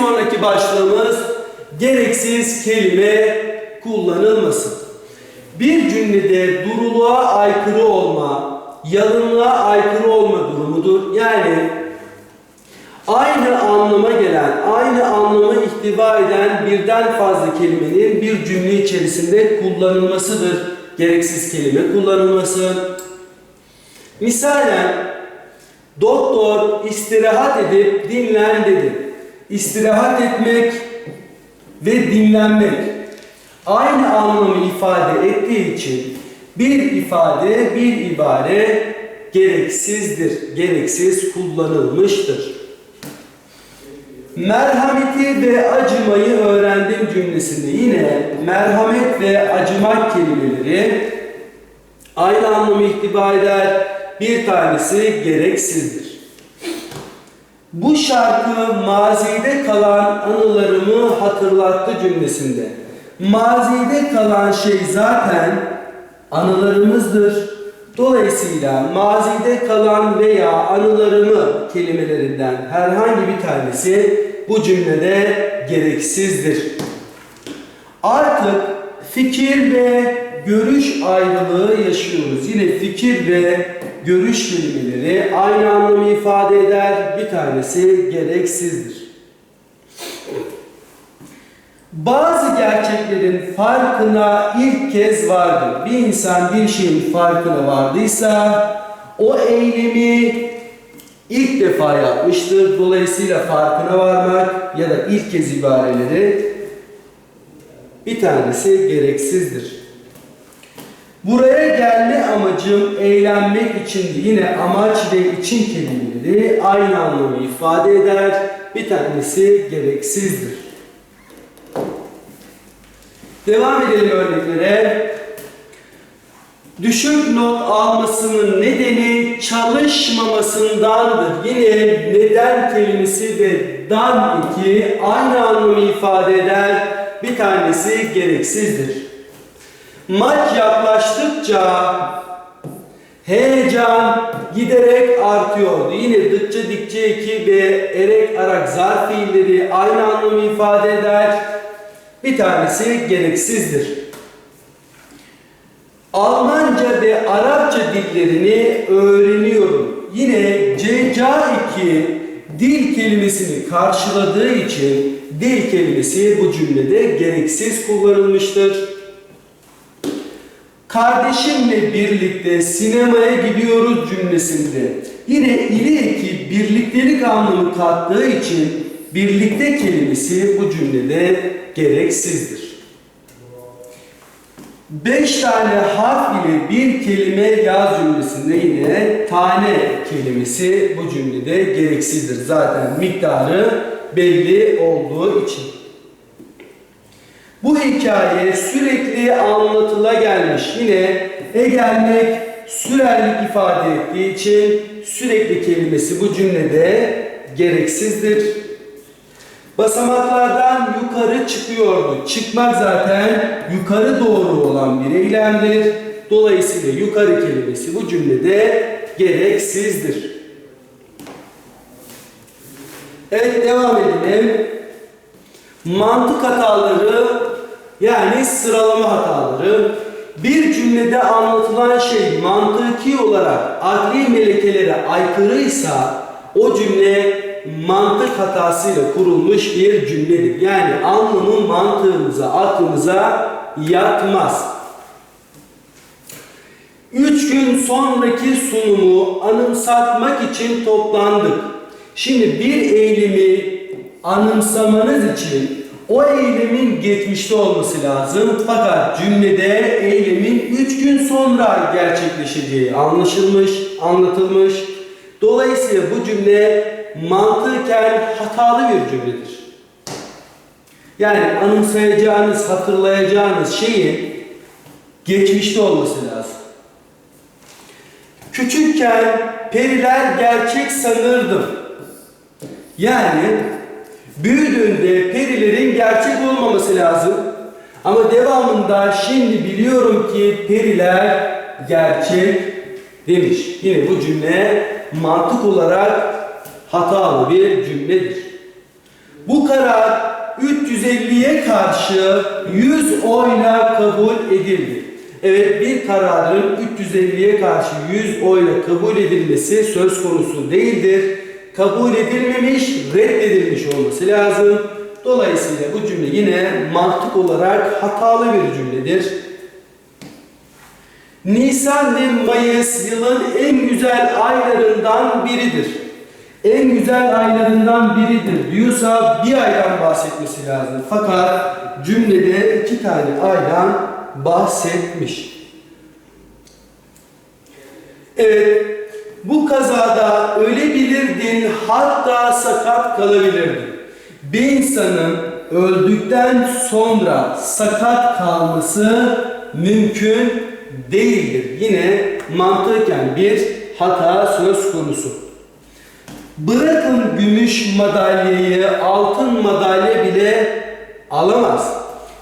sonraki başlığımız gereksiz kelime kullanılmasın. Bir cümlede duruluğa aykırı olma, yalınlığa aykırı olma durumudur. Yani aynı anlama gelen, aynı anlamı ihtiva eden birden fazla kelimenin bir cümle içerisinde kullanılmasıdır. Gereksiz kelime kullanılması. Misalen, doktor istirahat edip dinlen dedi. İstirahat etmek ve dinlenmek aynı anlamı ifade ettiği için bir ifade, bir ibare gereksizdir, gereksiz kullanılmıştır. Merhameti ve acımayı öğrendim cümlesinde yine merhamet ve acımak kelimeleri aynı anlamı ihtiva eder. Bir tanesi gereksizdir. Bu şarkı mazide kalan anılarımı hatırlattı cümlesinde. Mazide kalan şey zaten anılarımızdır. Dolayısıyla mazide kalan veya anılarımı kelimelerinden herhangi bir tanesi bu cümlede gereksizdir. Artık fikir ve görüş ayrılığı yaşıyoruz. Yine fikir ve görüş kelimeleri aynı anlamı ifade eder. Bir tanesi gereksizdir. Bazı gerçeklerin farkına ilk kez vardır. Bir insan bir şeyin farkına vardıysa o eylemi ilk defa yapmıştır. Dolayısıyla farkına varmak ya da ilk kez ibareleri bir tanesi gereksizdir. Buraya gelme amacım eğlenmek içindi. Yine amaç ve için kelimeleri aynı anlamı ifade eder. Bir tanesi gereksizdir. Devam edelim örneklere. Düşük not almasının nedeni çalışmamasındandır. Yine neden kelimesi ve dan iki aynı anlamı ifade eder. Bir tanesi gereksizdir. Maç yaklaştıkça heyecan giderek artıyordu. Yine dıkça dikçe eki ve erek arak zarf fiilleri aynı anlamı ifade eder. Bir tanesi gereksizdir. Almanca ve Arapça dillerini öğreniyorum. Yine CCA2 dil kelimesini karşıladığı için dil kelimesi bu cümlede gereksiz kullanılmıştır. Kardeşimle birlikte sinemaya gidiyoruz cümlesinde yine ili eki birliktelik anlamı kattığı için birlikte kelimesi bu cümlede gereksizdir. Beş tane harf ile bir kelime yaz cümlesinde yine tane kelimesi bu cümlede gereksizdir. Zaten miktarı belli olduğu için. Bu hikaye sürekli anlatıla gelmiş. Yine e gelmek sürerlik ifade ettiği için sürekli kelimesi bu cümlede gereksizdir. Basamaklardan yukarı çıkıyordu. Çıkmak zaten yukarı doğru olan bir eylemdir. Dolayısıyla yukarı kelimesi bu cümlede gereksizdir. Evet devam edelim. Mantık hataları yani sıralama hataları bir cümlede anlatılan şey mantıki olarak akli melekelere aykırıysa o cümle mantık hatasıyla kurulmuş bir cümledir. Yani anlamı mantığımıza, aklımıza yatmaz. Üç gün sonraki sunumu anımsatmak için toplandık. Şimdi bir eylemi anımsamanız için o eylemin geçmişte olması lazım. Fakat cümlede eylemin üç gün sonra gerçekleşeceği anlaşılmış, anlatılmış. Dolayısıyla bu cümle mantıken hatalı bir cümledir. Yani anımsayacağınız, hatırlayacağınız şeyin geçmişte olması lazım. Küçükken periler gerçek sanırdım. Yani büyüdüğünde perilerin gerçek olmaması lazım. Ama devamında şimdi biliyorum ki periler gerçek demiş. Yine bu cümle mantık olarak hatalı bir cümledir. Bu karar 350'ye karşı 100 oyla kabul edildi. Evet bir kararın 350'ye karşı 100 oyla kabul edilmesi söz konusu değildir. Kabul edilmemiş, reddedilmiş olması lazım. Dolayısıyla bu cümle yine mantık olarak hatalı bir cümledir. Nisan ve Mayıs yılın en güzel aylarından biridir. En güzel aylarından biridir diyorsa bir aydan bahsetmesi lazım. Fakat cümlede iki tane aydan bahsetmiş. Evet, bu kazada ölebilirdin hatta sakat kalabilirdin. Bir insanın öldükten sonra sakat kalması mümkün değildir. Yine mantıken bir hata söz konusu. Bırakın gümüş madalyayı, altın madalya bile alamaz.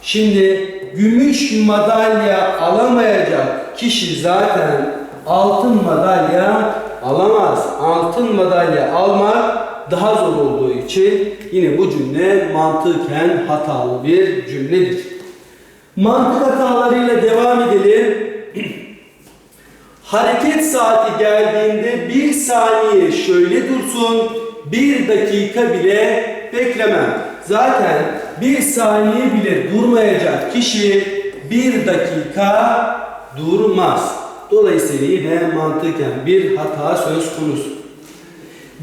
Şimdi gümüş madalya alamayacak kişi zaten altın madalya alamaz. Altın madalya almak daha zor olduğu için yine bu cümle mantıken hatalı bir cümledir. Mantık hatalarıyla devam edelim. Hareket saati geldiğinde bir saniye şöyle dursun, bir dakika bile beklemem. Zaten bir saniye bile durmayacak kişi bir dakika durmaz. Dolayısıyla yine mantıken bir hata söz konusu.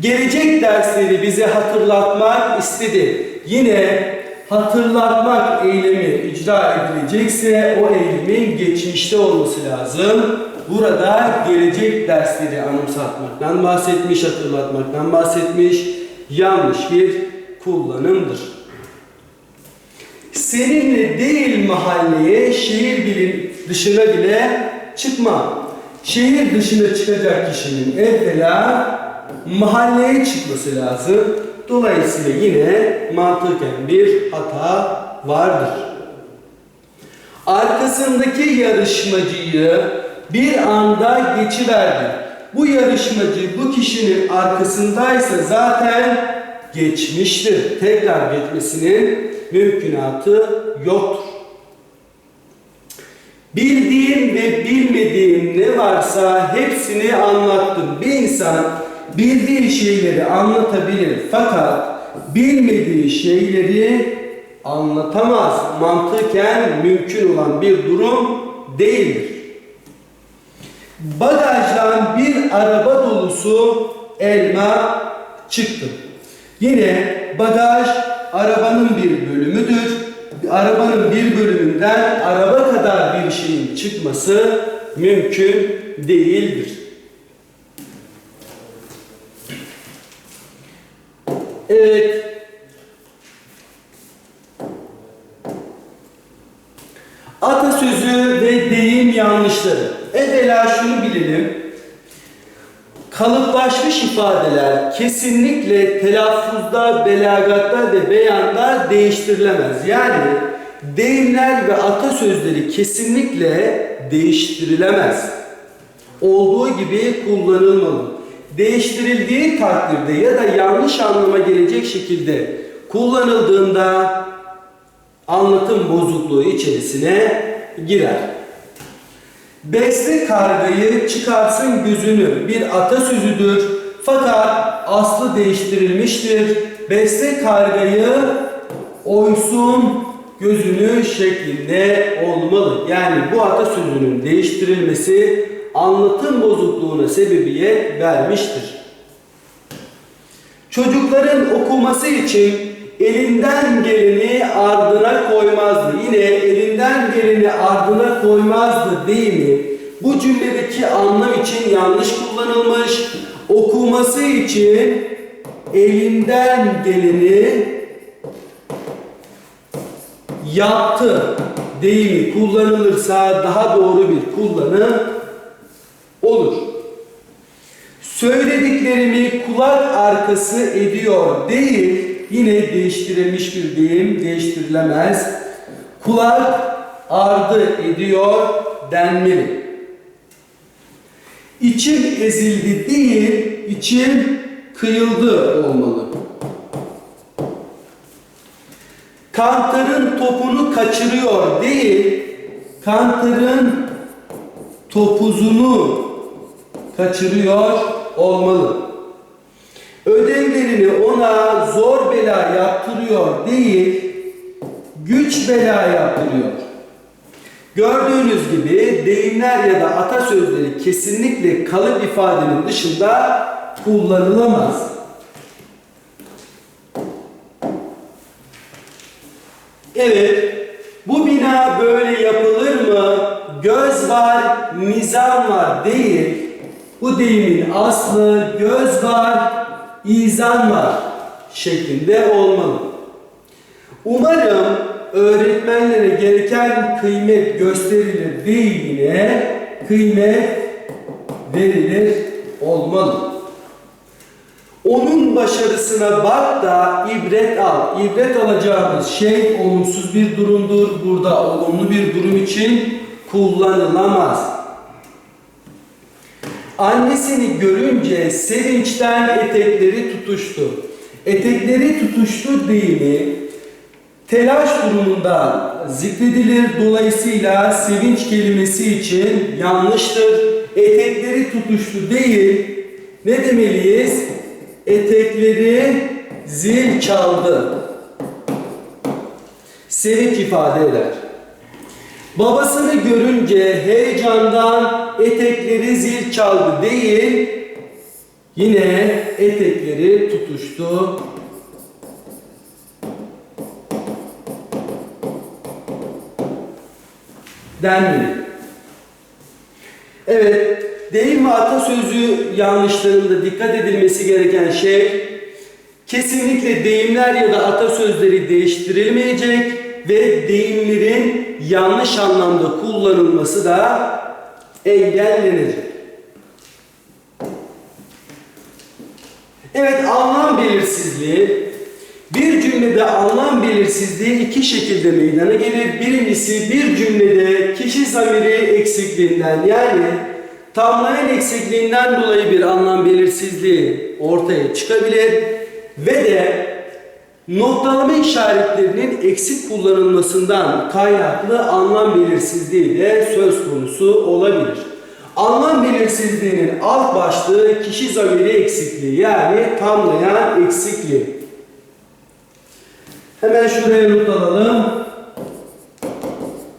Gelecek dersleri bize hatırlatmak istedi. Yine hatırlatmak eylemi icra edilecekse o eylemin geçmişte olması lazım. Burada gelecek dersleri anımsatmaktan bahsetmiş, hatırlatmaktan bahsetmiş. Yanlış bir kullanımdır. Seninle değil mahalleye, şehir bilim dışına bile çıkma. Şehir dışına çıkacak kişinin evvela mahalleye çıkması lazım. Dolayısıyla yine mantıken bir hata vardır. Arkasındaki yarışmacıyı bir anda geçiverdi. Bu yarışmacı bu kişinin arkasındaysa zaten geçmiştir. Tekrar geçmesinin mümkünatı yoktur. Bildiğim ve bilmediğim ne varsa hepsini anlattım. Bir insan bildiği şeyleri anlatabilir fakat bilmediği şeyleri anlatamaz. Mantıken mümkün olan bir durum değildir. Bagajdan bir araba dolusu elma çıktı. Yine bagaj arabanın bir bölümüdür. Arabanın bir bölümünden araba kadar bir şeyin çıkması mümkün değildir. Evet. Atasözü ve deyim yanlışları. Evvela şunu bilelim. Kalıplaşmış ifadeler kesinlikle telaffuzda, belagatta ve beyanda değiştirilemez. Yani deyimler ve atasözleri kesinlikle değiştirilemez. Olduğu gibi kullanılmalı. Değiştirildiği takdirde ya da yanlış anlama gelecek şekilde kullanıldığında anlatım bozukluğu içerisine girer. Besle kargayı çıkarsın gözünü bir atasözüdür. Fakat aslı değiştirilmiştir. Besle kargayı oysun gözünü şeklinde olmalı. Yani bu atasözünün değiştirilmesi anlatım bozukluğuna sebebiyet vermiştir. Çocukların okuması için elinden geleni ardına koymazdı. Yine elinden geleni ardına koymazdı değil mi? Bu cümledeki anlam için yanlış kullanılmış. Okuması için elinden geleni yaptı deyimi kullanılırsa daha doğru bir kullanım olur. Söylediklerimi kulak arkası ediyor değil, yine değiştirilmiş bir deyim, değiştirilemez. Kulak ardı ediyor denmeli. İçim ezildi değil, içim kıyıldı olmalı. Kantarın topunu kaçırıyor değil, kantarın topuzunu kaçırıyor olmalı. Ödevlerini ona zor bela yaptırıyor değil, güç bela yaptırıyor. Gördüğünüz gibi deyimler ya da atasözleri kesinlikle kalıp ifadenin dışında kullanılamaz. Evet, bu bina böyle yapılır mı? Göz var, nizam var değil. Bu deyimin aslı göz var, izan var şeklinde olmalı. Umarım öğretmenlere gereken kıymet gösterilir deyimine kıymet verilir olmalı. Onun başarısına bak da ibret al. İbret alacağımız şey olumsuz bir durumdur. Burada olumlu bir durum için kullanılamaz. Annesini görünce sevinçten etekleri tutuştu. Etekleri tutuştu deyimi telaş durumundan zikredilir. Dolayısıyla sevinç kelimesi için yanlıştır. Etekleri tutuştu değil. Ne demeliyiz? Etekleri zil çaldı. Sevinç ifade eder. Babasını görünce heyecandan etekleri zil çaldı değil, yine etekleri tutuştu. Denmeli. Evet, deyim ve atasözü yanlışlarında dikkat edilmesi gereken şey, kesinlikle deyimler ya da atasözleri değiştirilmeyecek ve deyimlerin yanlış anlamda kullanılması da engellenecek. Evet, anlam belirsizliği. Bir cümlede anlam belirsizliği iki şekilde meydana gelir. Birincisi bir cümlede kişi zamiri eksikliğinden yani tamlayan eksikliğinden dolayı bir anlam belirsizliği ortaya çıkabilir ve de noktalama işaretlerinin eksik kullanılmasından kaynaklı anlam belirsizliği de söz konusu olabilir. Anlam belirsizliğinin alt başlığı kişi zamiri eksikliği yani tamlayan eksikliği. Hemen şuraya not alalım.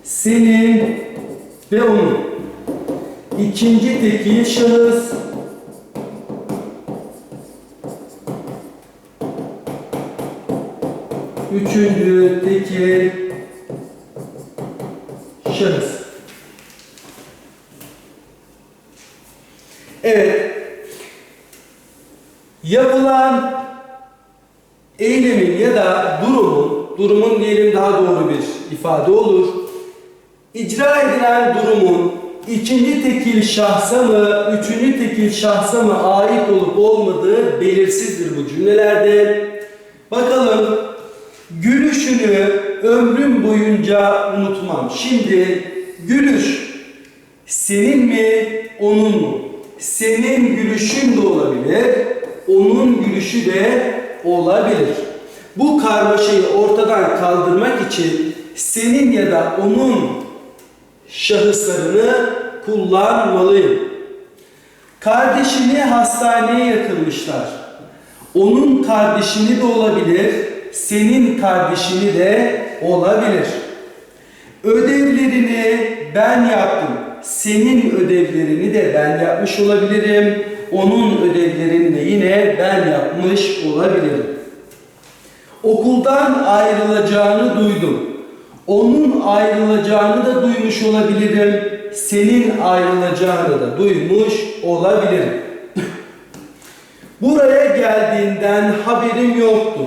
Senin ve onun. İkinci tekil şahıs. Üçüncü tekil şahıs. Evet. Yapılan eylemin ya da durumun, durumun diyelim daha doğru bir ifade olur. İcra edilen durumun ikinci tekil şahsa mı, üçüncü tekil şahsa mı ait olup olmadığı belirsizdir bu cümlelerde. Bakalım, gülüşünü ömrüm boyunca unutmam. Şimdi gülüş senin mi, onun mu? Senin gülüşün de olabilir, onun gülüşü de olabilir. Bu karmaşayı ortadan kaldırmak için senin ya da onun şahıslarını kullanmalıyım. Kardeşini hastaneye yatırmışlar. Onun kardeşini de olabilir, senin kardeşini de olabilir. Ödevlerini ben yaptım. Senin ödevlerini de ben yapmış olabilirim. Onun ödevlerini de yine ben yapmış olabilirim. Okuldan ayrılacağını duydum. Onun ayrılacağını da duymuş olabilirim. Senin ayrılacağını da duymuş olabilirim. Buraya geldiğinden haberim yoktu.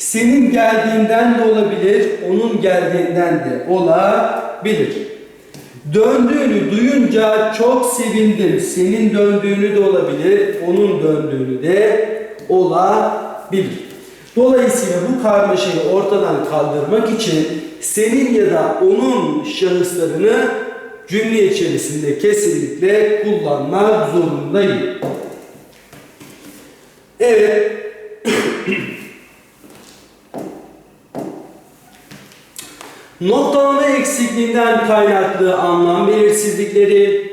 Senin geldiğinden de olabilir, onun geldiğinden de olabilir. Döndüğünü duyunca çok sevindim. Senin döndüğünü de olabilir, onun döndüğünü de olabilir. Dolayısıyla bu karmaşayı ortadan kaldırmak için senin ya da onun şahıslarını cümle içerisinde kesinlikle kullanmak zorundayım. Evet. Noktalama eksikliğinden kaynaklı anlam belirsizlikleri,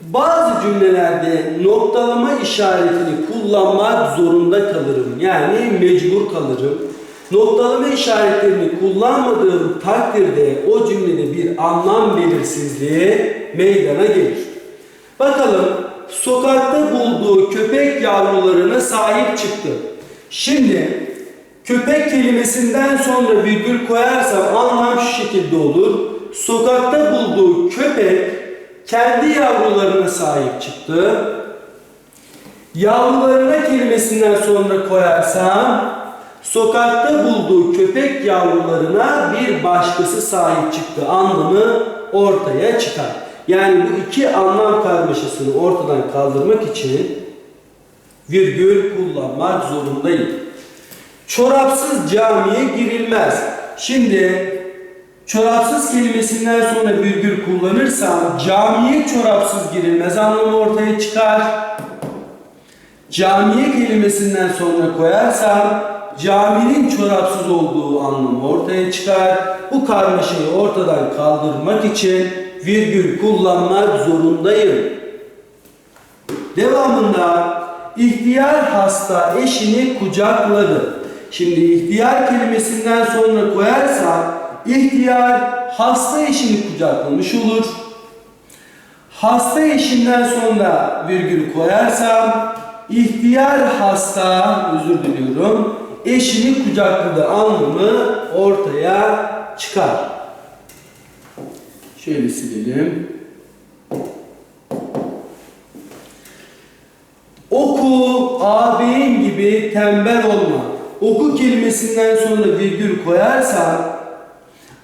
bazı cümlelerde noktalama işaretini kullanmak zorunda kalırım. Yani mecbur kalırım. Noktalama işaretlerini kullanmadığım takdirde o cümlede bir anlam belirsizliği meydana gelir. Bakalım sokakta bulduğu köpek yavrularına sahip çıktı. Şimdi köpek kelimesinden sonra virgül koyarsam anlam şu şekilde olur. Sokakta bulduğu köpek kendi yavrularına sahip çıktı. Yavrularına kelimesinden sonra koyarsam sokakta bulduğu köpek yavrularına bir başkası sahip çıktı anlamı ortaya çıkar. Yani bu iki anlam karmaşasını ortadan kaldırmak için virgül kullanmak zorundayım. Çorapsız camiye girilmez. Şimdi çorapsız kelimesinden sonra virgül kullanırsam camiye çorapsız girilmez anlamı ortaya çıkar. Camiye kelimesinden sonra koyarsam caminin çorapsız olduğu anlamı ortaya çıkar. Bu karmaşayı ortadan kaldırmak için virgül kullanmak zorundayım. Devamında ihtiyar hasta eşini kucakladı. Şimdi ihtiyar kelimesinden sonra koyarsam ihtiyar hasta eşini kucaklamış olur. Hasta eşinden sonra virgül koyarsam ihtiyar hasta özür diliyorum eşini kucakladı anlamı ortaya çıkar. Şöyle silelim. Oku ağabeyin gibi tembel olma. Oku kelimesinden sonra virgül koyarsam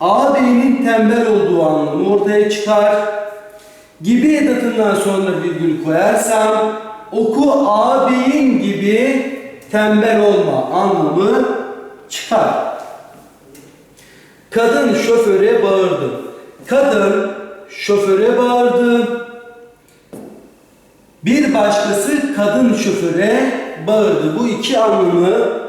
ağabeyinin tembel olduğu anlamı ortaya çıkar. Gibi edatından sonra virgül koyarsam oku ağabeyin gibi tembel olma anlamı çıkar. Kadın şoföre bağırdı. Kadın şoföre bağırdı. Bir başkası kadın şoföre bağırdı. Bu iki anlamı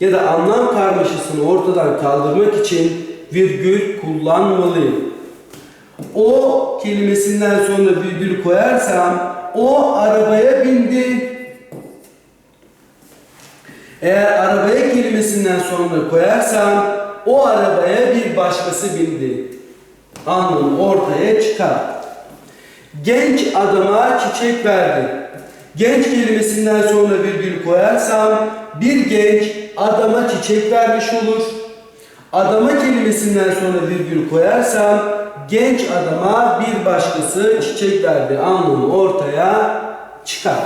ya da anlam karmaşasını ortadan kaldırmak için virgül kullanmalıyım. O kelimesinden sonra virgül koyarsam o arabaya bindi. Eğer arabaya kelimesinden sonra koyarsam o arabaya bir başkası bindi. Anlamı ortaya çıkar. Genç adama çiçek verdi. Genç kelimesinden sonra virgül koyarsam bir genç adama çiçek vermiş olur. Adama kelimesinden sonra virgül koyarsam genç adama bir başkası çiçek verdi anlamı ortaya çıkar.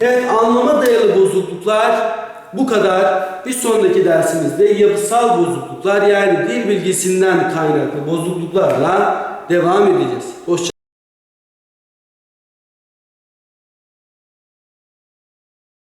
Evet anlama dayalı bozukluklar bu kadar. Bir sonraki dersimizde yapısal bozukluklar yani dil bilgisinden kaynaklı bozukluklarla devam edeceğiz. Hoşça